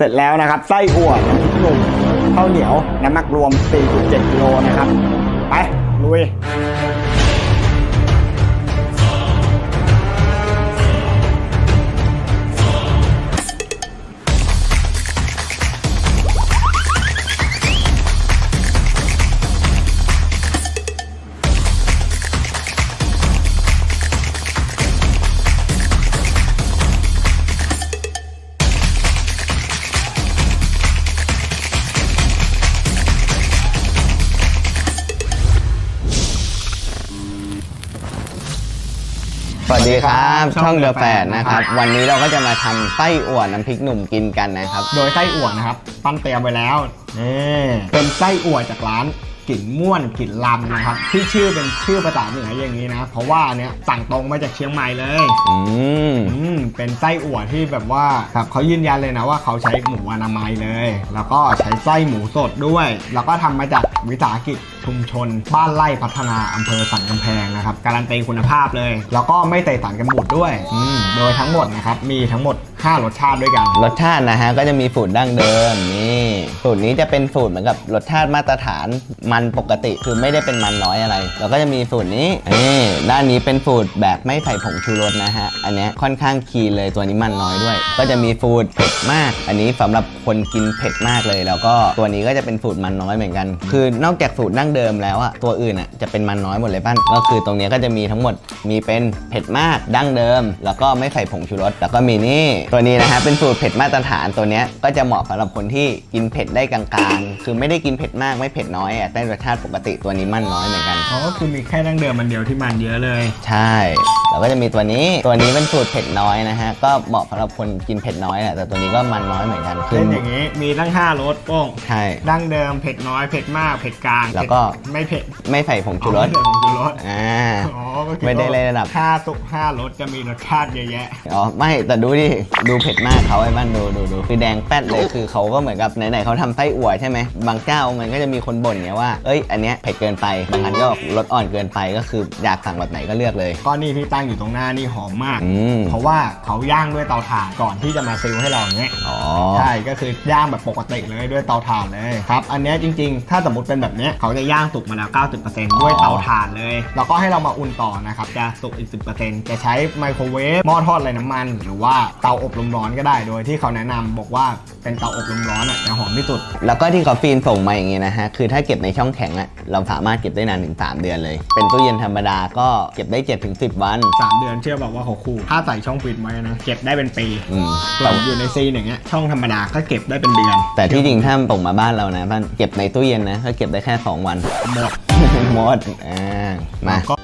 เสร็จแล้วนะครับ ไส้อั่วน้ำพริกหนุ่มข้าวเหนียวน้ำหนักรวม 4.7กิโลนะครับ ไปลุย สวัสดีครับ ช่ช่อองงเดเดอะอะแฟแฟดดนะนะคครัรับบวันนี้เราก็จะมาทำไส้อั่วน้ำพริกหนุ่มกินกันนะครับ โดยไส้อั่วนะครับ ปั้นเตรียมไว้แล้วนี่เป็นไส้อั่วจากร้าน กลิ่นม่วนกลิ่นลำนะครับที่ชื่อเป็นชื่อภาษาเหนืออย่างนี้นะ เพราะว่าอันเนี้ยสั่งตรงมาจากเชียงใหม่เลยอืมอืมเป็นไส้อั่วที่แบบว่าครับเขายืนยันเลยนะว่าเขาใช้หมูอนามัยเลย แล้วก็ใช้ไส้หมูสดด้วย แล้วก็ทำมาจากวิสาหกิจชุมชน บ้านไร่พัฒนาอำเภอสันกำแพงนะครับการันตีคุณภาพเลย แล้วก็ไม่ใส่สารกันบูดด้วยอืมโดยทั้งหมดนะครับมีทั้งหมด 5 รสชาติด้วยกัน รสชาตินะฮะก็จะมีสูตรดั้งเดิมนี่สูตรนี้จะเป็นสูตรเหมือนกับรสชาติมาตรฐานมันปกติคือไม่ได้เป็นมันน้อยอะไรแล้วก็จะมีสูตรนี้นี่ด้านนี้เป็นสูตรแบบไม่ใส่ผงชูรสนะฮะ อันนี้ค่อนข้างคีนเลยตัวนี้มันน้อยด้วย ก็จะมีสูตรเผ็ดมาก อันนี้สำหรับคนกินเผ็ดมากเลย แล้วก็ตัวนี้ก็จะเป็นสูตรมันน้อยเหมือนกัน คือนอกจากสูตรดั้งเดิมแล้วอะตัวอื่นอะจะเป็นมันน้อยหมดเลยป้านก็คือตรงนี้ก็จะมีทั้งหมดมีเป็นเผ็ดมากดั้งเดิม แล้วก็ไม่ใส่ผงชูรสแล้วก็มีนี่ตัวนี้นะฮะเป็นสูตรเผ็ดมาตรฐานตัวนี้ก็จะเหมาะสำหรับคนที่กินเผ็ดได้กลางๆ คือไม่ได้กินเผ็ดมากไม่เผ็ดน้อยอะได้รสชาติปกติตัวนี้มันน้อยเหมือนกัน อ๋อก็คือมีแค่ดั้งเดิมมันเดียวที่มันเยอะเลย ใช่แล้วก็จะมีตัวนี้ตัวนี้เป็นสูตรเผ็ดน้อยนะฮะก็เหมาะสำหรับคนกินเผ็ดน้อยแหละแต่ตัวนี้ก็มันน้อยเหมือนกันคืเล่นอย่างนี้มีตั้ง5รสโป้งใช่ ดั้งเดิมเผ็ดน้อยเผ็ดมากเผ็ดกลางแล้วก็ เผ็ดไม่เผ็ดไม่ใส่ผงชูรสอ๋อไม่ใส่ผงชูรสอ่า อ๋อก็คิไม่ได้เลยระดับ ห้าตุกห้ารสจะมีรสชาติเยอะแยะ อ๋อไม่แต่ดูดิดูเผ็ดมากเขาไอ้บ้านดูดูดูคือแดงแป๊ดเลยคือเขาก็เหมือนกับไหนๆเขาทำไส้อั่วใช่ไหมบางเจ้ามันก็จะมีคนบ่นไงว่าเอ้ยอันเนี้ยเผ็ดเกินไปบางอันก็รสอ่อนเกินไปก็คืออยากสั่งแบบไหนก็เลือกเลยก้อนนี้ที่ตั้งอยู่ตรงหน้านี่หอมมาก อืม เพราะว่าเขาย่างด้วยเตาถ่านก่อนที่จะมาซิลให้เราอย่างเงี้ย อ๋อ ใช่ ก็คือย่างแบบปกติเลยด้วยเตาถ่านเลยครับ อันเนี้ยจริง ๆ ถ้าสมมติเป็นแบบเนี้ยเขาจะย่างสุกมาแล้ว 90%ด้วยเตาถ่านเลย แล้วก็ให้เรามาอุ่นต่อนะครับ จะสุกอีก 10%จะใช้ไมโครเวฟหม้อทอดไร้น้ำมัน หรือว่าเตาอบลมร้อนก็ได้ โดยที่เขาแนะนำบอกว่าเป็นเตาอบลมร้อนอะจะหอมที่สุด แล้วก็ที่เขาฟีนส่งมาอย่างงี้นะฮะ คือถ้าเก็บในช่องแข็งอะเราสามารถเก็บได้นานถึง 3 เดือนเลย เป็นตู้เย็นธรรมดาก็เก็บได้7ถึง10วัน3เดือนเชื่อบอกว่าเขาคู่ ถ้าใส่ช่องฟิตไว้นะ เก็บได้เป็นปีอืม ส่วนอยู่ในซีนอย่างเงี้ยช่องธรรมดาก็เก็บได้เป็นเดือนแต่ที่จริงถ้าส่งมาบ้านเรานะบ้านเก็บในตู้เย็นนะก็เก็บได้แค่ 2 วัน หมดหมดอ่ามาก็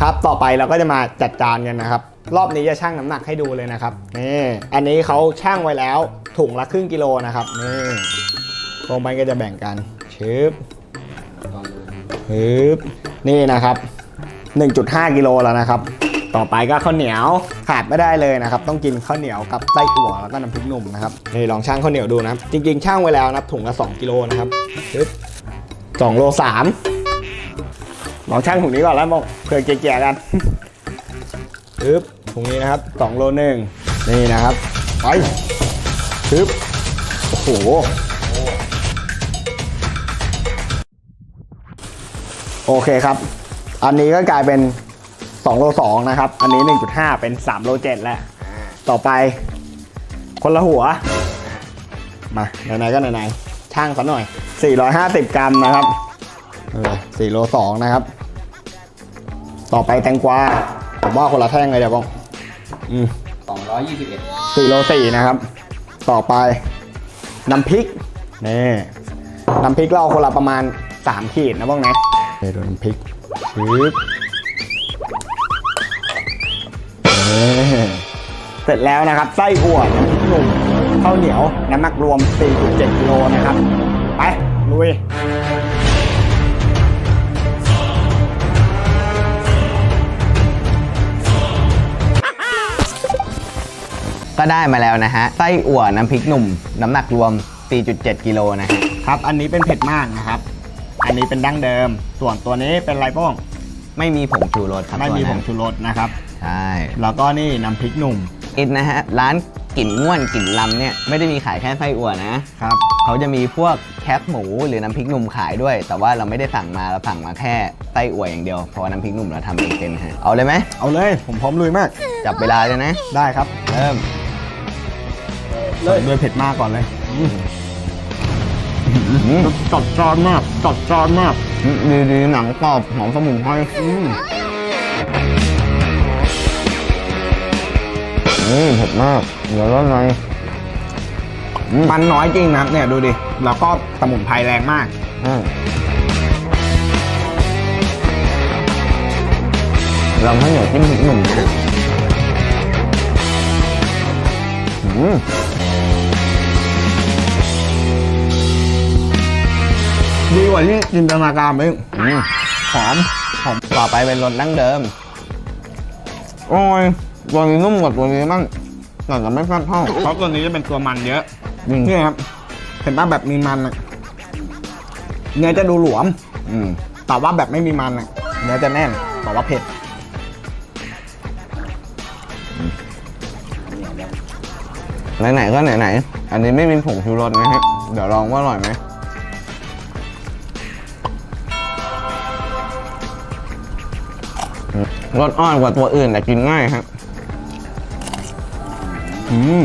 ครับ ต่อไปเราก็จะมาจัดจานกันนะครับ รอบนี้จะชั่งน้ำหนักให้ดูเลยนะครับนี่อันนี้เขาชั่งไว้แล้ว ถุงละครึ่งกิโลนะครับนี่ตรงไปก็จะแบ่งกันชึบฮึบนี่นะครับ 1.5 กิโลแล้วนะครับ ต่อไปก็ข้าวเหนียวขาดไม่ได้เลยนะครับ ต้องกินข้าวเหนียวกับไส้อั่วแล้วก็น้ำพริกหนุ่มนะครับนี่ลองช่างข้าวเหนียวดูนะครับ จริงๆช่างไว้แล้วนะถุงละ2กิโลนะครับปึ๊บสองโลสามลองช่างถุงนี้ก่อนแล้วมองเผื่อเกี่ยๆกันปึ๊บถุงนี้นะครับ2โลหนึ่งนี่นะครับไป ปึ๊บโอ้โหโอเคครับ อันนี้ก็กลายเป็น2โล2นะครับ อันนี้ 1.5 เป็น3โล7แล้ว ต่อไป คนละหัว มาไหนๆก็ไหนๆช่างสักหน่อย 450 กรัมนะครับเออ4โล2นะครับ ต่อไปแตงกวาผมว่าคนละแท่งเลยเดี๋ยวบ้องอืม221 4โล4นะครับ ต่อไปน้ำพริกนี่น้ำพริกเราคนละประมาณ 3 ขีดนะบ้องนะเดี๋ยวดูน้ำพริกปึ๊บเสร็จแล้วนะครับ ไส้อั่วน้ำพริกหนุ่มข้าวเหนียว น้ำหนักรวม 4.7กิโลนะครับ ไปลุย ก็ได้มาแล้วนะฮะ ไส้อั่วน้ำพริกหนุ่ม น้ำหนักรวม 4.7 กิโลนะฮะครับ อันนี้เป็นเผ็ดมากนะครับ อันนี้เป็นดั้งเดิม ส่วนตัวนี้เป็นไรโป้งไม่มีผงชูรสครับไม่มีผตัวงนั้นชูรสนะครับใช่ใช่ แล้วก็นี่น้ำพริกหนุ่มอินนะฮะ ร้านกลิ่นง่วนกลิ่นลำเนี่ยไม่ได้มีขายแค่ไส้อั่วนะ ครับ เขาจะมีพวกแคปหมูหรือน้ำพริกหนุ่มขายด้วย แต่ว่าเราไม่ได้สั่งมาเราสั่งมาแค่ไส้อั่วอย่างเดียวเพราะว่าน้ำพริกหนุ่มเราทำเองเป็นฮะเอาเลยไหมเอาเลย ผมพร้อมลุยมาก จับเวลาเลยนะ ได้ครับ เริ่ม เลยด้วยเผ็ดมากก่อนเลยอืมจัดจานมากจัดจานมากดีดีๆหนังกรอบหอมสมุนไพรอืมอืมเผ็ดมาก เดี๋ยวร้อนในอืมมันน้อยจริงนะครับเนี่ยดูดิ แล้วก็สมุนไพรแรงมากอืมลองให้เหนียวจิ้มพริกหนุ่มนะอืม ดีกว่าที่จินตนาการไปอีกอืมหอมหอมต่อไปเป็นรสดั้งเดิม โอ้ยตัวนี้นุ่มกว่าตัวนี้มั่งแต่จะไม่ค่อนเท่าเพราะตัวนี้จะเป็นตัวมันเยอะอืมนี่ครับเห็นป่ะแบบมีมันอะเนื้อจะดูหลวม อืมแต่ว่าแบบไม่มีมันอะเนื้อจะแน่นแต่ว่าเผ็ดไหนๆก็ไหนๆอันนี้ไม่มีผงชูรสนะฮะเดี๋ยวลองว่าอร่อยไหม รสอ่อนกว่าตัวอื่นแต่กินง่ายครับ อืม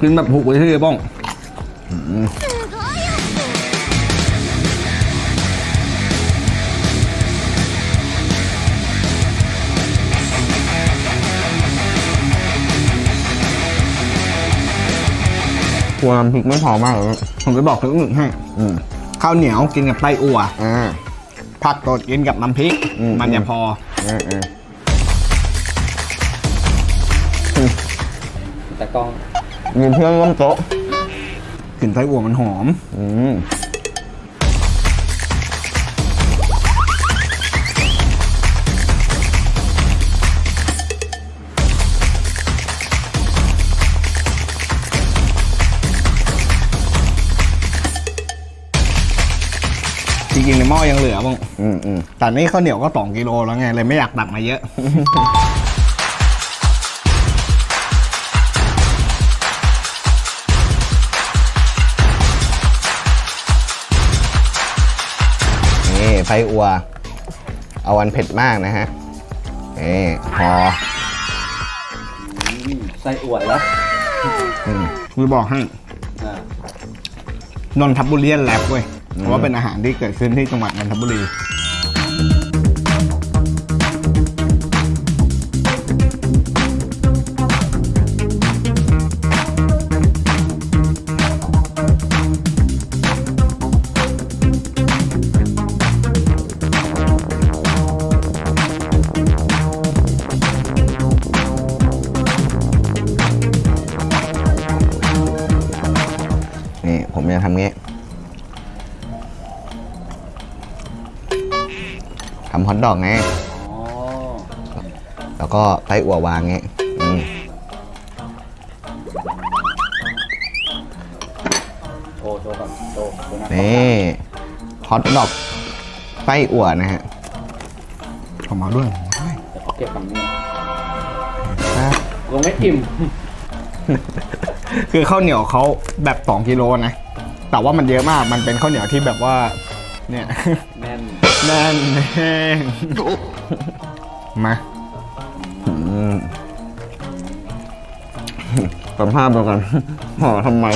กินแบบถูกวิธีบ้องกลัวน้ำพริกไม่พอมากเลยผมจะบอกถึงหนึ่งให้อืมข้าวเหนียวกินกับไส้อั่วอ่า ผักสดกินกับน้ำพริก อืม มันจะพออ่าอ่าแต่กล้องมีเพื่อนร่วมโต๊ะกลิ่นไส้อั่วมันหอม อืม ริงๆในหม้อยังเหลือบ้างอืมอืมแต่นี่ข้าวเหนียวก็สองกิโลแล้วไงเลยไม่อยากตักมาเยอะ นี่ไส้อัว เอาวันเผ็ดมากนะฮะนี่พอไส้อั่วแล้วอืมคือบอกให้อ่านนทบุรีแลบเว้ยอืม เพราะว่าเป็นอาหารที่เกิดขึ้นที่จังหวัดนนทบุรี ดอกไงอ๋อแล้วก็ไส้อั่ววางงี้อืมโอ้โชว์ก่อนโชว์โชว์หนะนี่ฮอทดอกไส้อั่วนะฮะขอมาด้วยเดี๋ยวเขาเก็บฝั่งนี้อะลงไม่อิ่ม คือข้าวเหนียวเขาแบบสองกิโลนะ แต่ว่ามันเยอะมาก มันเป็นข้าวเหนียวที่แบบว่า เนี่ย แน่นแน่นแห้งมาอืมสัมภาษณ์เดียวกันห่อทำไม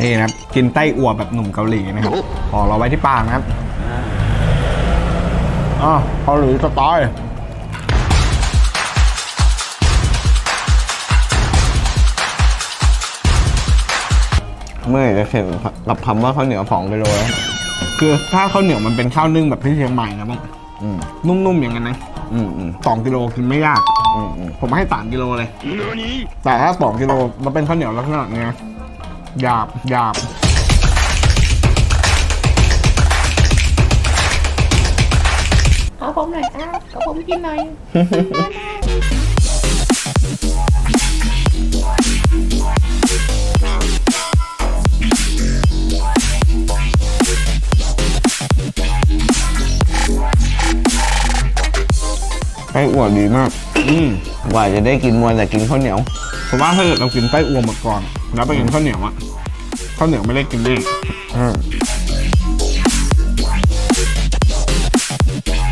นี่นะครับ กินไส้อั่วแบบหนุ่มเกาหลีนะครับห่อเราไว้ที่ปากนะครับอ่าอ๋อเกาหลีสไตล์เมื่อไหร่จะเข็นกับคำว่าข้าวเหนียวสองกิโลแล้ว คือถ้าข้าวเหนียวมันเป็นข้าวนึ่งแบบที่เชียงใหม่นะบ้างอืมนุ่มๆอย่างนั้นนะอืมอืมสองกิโลกินไม่ยาก อืมอืมผมให้สามกิโลเลย แต่ถ้าสองกิโลมันเป็นข้าวเหนียวลักษณะเนี้ยหยาบหยาบขอผมหน่อยอะขอผมกินหน่อย ไส้อั่วดีมาก อืมกว่าจะได้กินมวนแต่กินข้าวเหนียว ผมว่าถ้าเกิดเรากินไส้อั่วหมดก่อน แล้วไปกินข้าวเหนียวอะข้าวเหนียวไม่ได้กินได้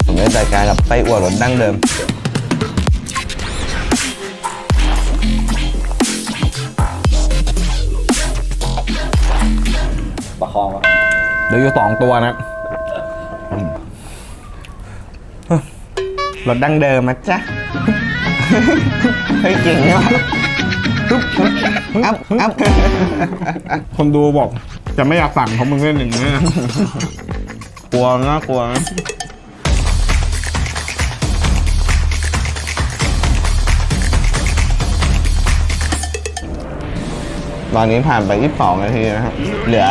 ผมได้จัดการกับไส้อั่วรสดั้งเดิมประคองวะเหลืออยู่สองตัวนะ รสดั้งเดิมนะจ๊ะเฮ้ยเก่งมากอัพอัพคนดูบอกจะไม่อยากสั่งเพราะมึงเล่นอย่างนี้นะกลัวนะกลัวนะตอนนี้ผ่านไป 22 นาทีนะครับ เหลือ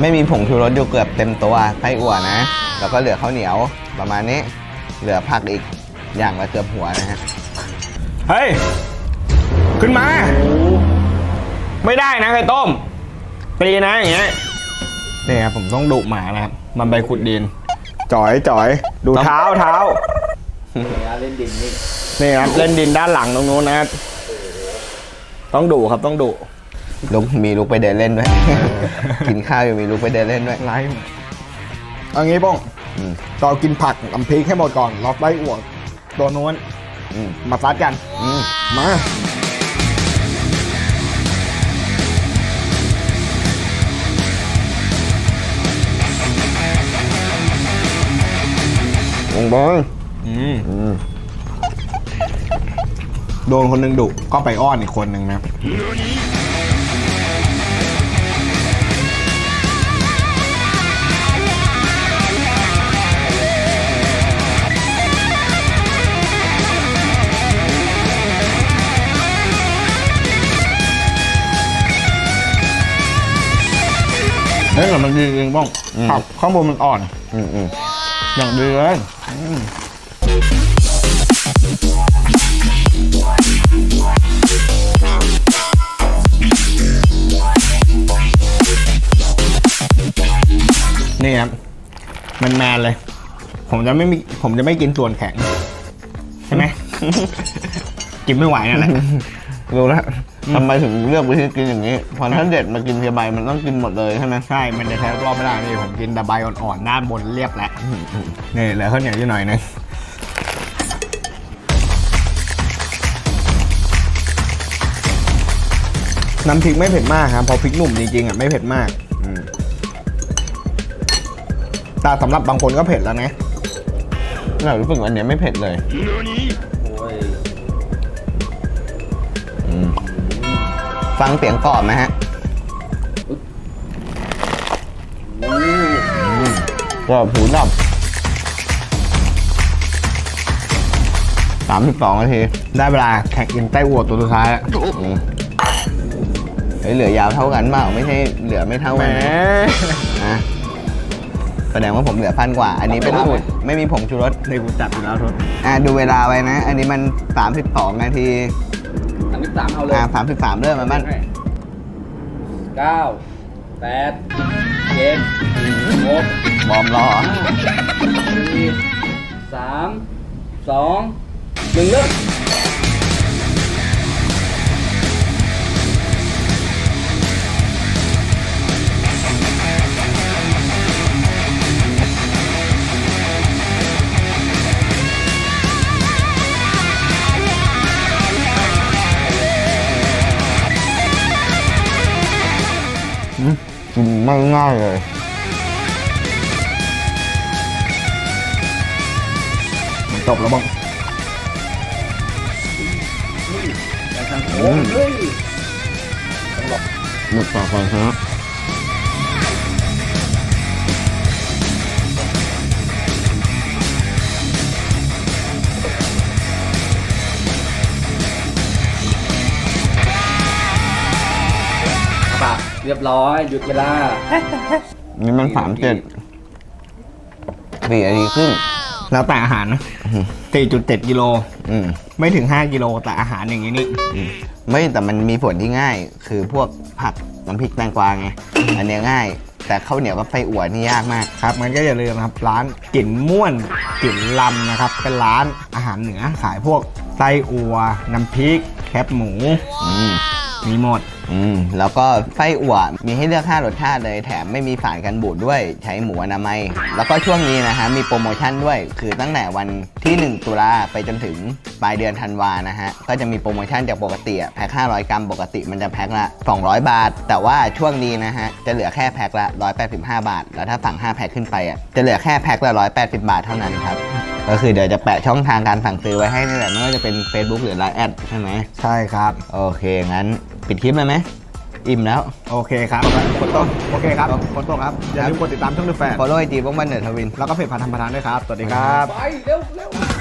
ไม่มีผงชูรสอยู่เกือบเต็มตัวไส้อั่วนะ แล้วก็เหลือข้าวเหนียวประมาณนี้ เหลือผักอีกอย่างละเกือบหัวนะฮะเฮ้ย ขึ้นมา ไม่ได้นะไข่ต้มตีนะอย่างเงี้ยนี่ครับผมต้องดุหมานะครับ มันไปขุดดินจ่อยจ่อย ดูเท้าเท้าเนี่ยเล่นดินนี่นี่ครับเล่นดินด้านหลังตรงนู้นนะครับต้องดุครับต้องดุลุกมีลุกไปเดินเล่นด้วย กินข้าวอยู่มีลุกไปเดินเล่นด้วยไล่เอางี้ป้อง อืมเรากินผักกับพริกให้หมดก่อนเราไล่อวกตัวนู้นอืมมาซัดกัน อืมมาวงบอลอืมอืมโดนคนหนึ่งดุก็ไปอ้อนอีกคนหนึ่งนะ แต่มันดีจริงบ้องผักข้างบนมันอ่อน อืมอืมอย่างดีเลยนี่ครับแมนๆเลย ผมจะไม่มีผมจะไม่กินส่วนแข็ง ใช่ไหม กินไม่ไหวนั่นแหละรู้แล้ว ทำไมถึงเลือกวิธีกินอย่างนี้ พอถ้าเด็ดมากินเพียใบมันต้องกินหมดเลยใช่ไหมใช่ มันจะใช้รอบไม่ได้นี่ผมกินแต่ใบอ่อนๆด้านบนเรียบแล้วนี่เหลือข้าวเหนียวอยู่หน่อยนึงน้ำพริกไม่เผ็ดมากครับเพอพริกหนุ่มจริงๆอะไม่เผ็ดมากอืมแต่สำหรับบางคนก็เผ็ดแล้วนะเรารู้สึกว่าอันเนี้ยไม่เผ็ดเลย ฟังเสียงกรอบไหมฮะอู้กรอบหูดับสามสิบสองนาที ได้เวลาแข่งกินไต้หวดตัวสุดท้ายแล้วอืมเฮ้ยเหลือยาวเท่ากันเปล่าไม่ใช่เหลือไม่เท่าแหมกันนะแสดงว่าผมเหลือพันกว่า อันนี้เป็นสูตรไม่มีผงชูรสในกูจับอยู่แล้วทศอะดูเวลาไว้นะ อันนี้มัน 32 นาที สามสิบสามเอาเลยอะ33เริ่มมาบ้านเก้าแปดเจ็ดหกบอมรอห้าสี่สามสองหนึ่งเริ่ม ง่ายเลยจบแล้วบ้างโอ้เฮ้ยหมึกปากก่อนครับ เรียบร้อยหยุดเวลา นี่มัน37สี่นาทีครึ่งแล้วแต่อาหารนะ4.7กิโลอืม ไม่ถึง 5กิโลแต่อาหารอย่างนี้นี่อืมไม่แต่มันมีผลที่ง่าย คือพวกผักน้ำพริกแตงกวาไง อันเนี้ยง่าย แต่ข้าวเหนียวกับไส้อั่วนี่ยากมาก ครับมันก็อย่าลืมนะครับ ร้านกลิ่นม่วนกลิ่นลำนะครับ เป็นร้านอาอาหารเหนือขายพวกไส้อัว น้ำพริก แคบหมู อืม มีหมด อืมแล้วก็ไส้อั่วมีให้เลือก 5 รสชาติเลยแถมไม่มีสารกันบูดด้วยใช้หมูอนามัย แล้วก็ช่วงนี้นะฮะมีโปรโมชั่นด้วย คือตั้งแต่วันที่ 1 ตุลาไปจนถึงปลายเดือนธันวานะฮะ ก็จะมีโปรโมชั่นจากปกติอะแพ็ค500 กรัมปกติมันจะแพ็คละ 200 บาท แต่ว่าช่วงนี้นะฮะ จะเหลือแค่แพ็คละ 185 บาท แล้วถ้าสั่ง 5 แพ็คขึ้นไปอะจะเหลือแค่แพ็คละ 180 บาทเท่านั้นครับก็คือเดี๋ยวจะแปะช่องทางการสั่งซื้อไว้ให้นี่แหละไม่ว่าจะเป็น Facebook หรือ Line แอดใช่ไหมใช่ครับ โอเคงั้น ปิดคลิปเลยไหมอิ่มแล้ว โอเคครับกดต้นโอเคครับกดต้นครับอย่าลืมกดติดตามช่องดูแฟน follow ไอจีบ้องบันเดอร์ทวิน แล้วก็เพจพันธรรมทานด้วยครับ สวัสดีครับ ไป เร็วเร็ว